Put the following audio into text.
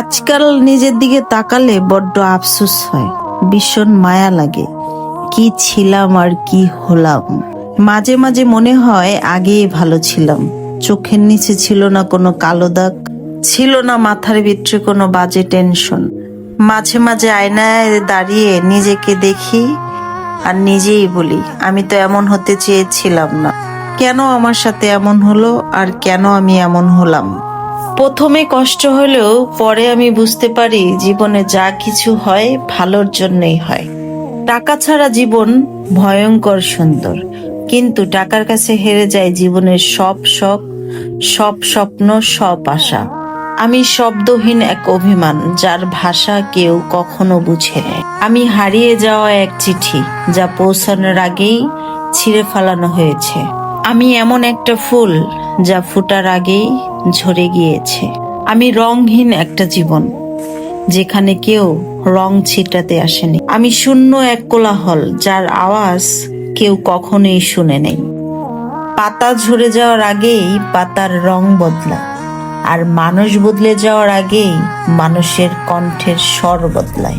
আজকাল নিজের দিকে তাকালে বড্ড আফসোস হয়। ভীষণ মায়া লাগে। কি ছিলাম আর কি হলাম। মাঝে মাঝে মনে হয় আগেই ভালো ছিলাম। চোখের নিচে ছিল না কোনো কালো দাগ, ছিল না মাথার ভিতরে কোনো বাজে টেনশন। মাঝে মাঝে আয়নায় দাঁড়িয়ে নিজেকে দেখি আর নিজেই বলি, আমি তো এমন হতে চেয়েছিলাম না। কেন আমার সাথে এমন হলো আর কেন আমি এমন হলাম? প্রথমে কষ্ট হলেও পরে আমি বুঝতে পারি জীবনে যা কিছু হয় ভালোর জন্যই হয়। টাকা ছাড়া জীবন ভয়ঙ্কর সুন্দর। কিন্তু টাকার কাছে হেরে যায় জীবনের সব শখ, সব স্বপ্ন, সব আশা। আমি শব্দহীন এক অভিমান যার ভাষা কেউ কখনো বুঝে আমি হারিয়ে যাওয়া এক চিঠি যা পৌঁছানোর আগেই ছিঁড়ে ফেলানো হয়েছে। আমি এমন একটা ফুল যা ফুটার আগেই ঝরে গিয়েছে। আমি রংহীন একটা জীবন, যেখানে কেউ রং ছিটাতে আসেনি। আমি শূন্য এক কোলাহল, যার আওয়াজ কেউ কখনোই শুনে নেই। পাতা ঝরে যাওয়ার আগেই পাতার রং বদলায় আর মানুষ বদলে যাওয়ার আগেই মানুষের কণ্ঠের স্বর বদলায়।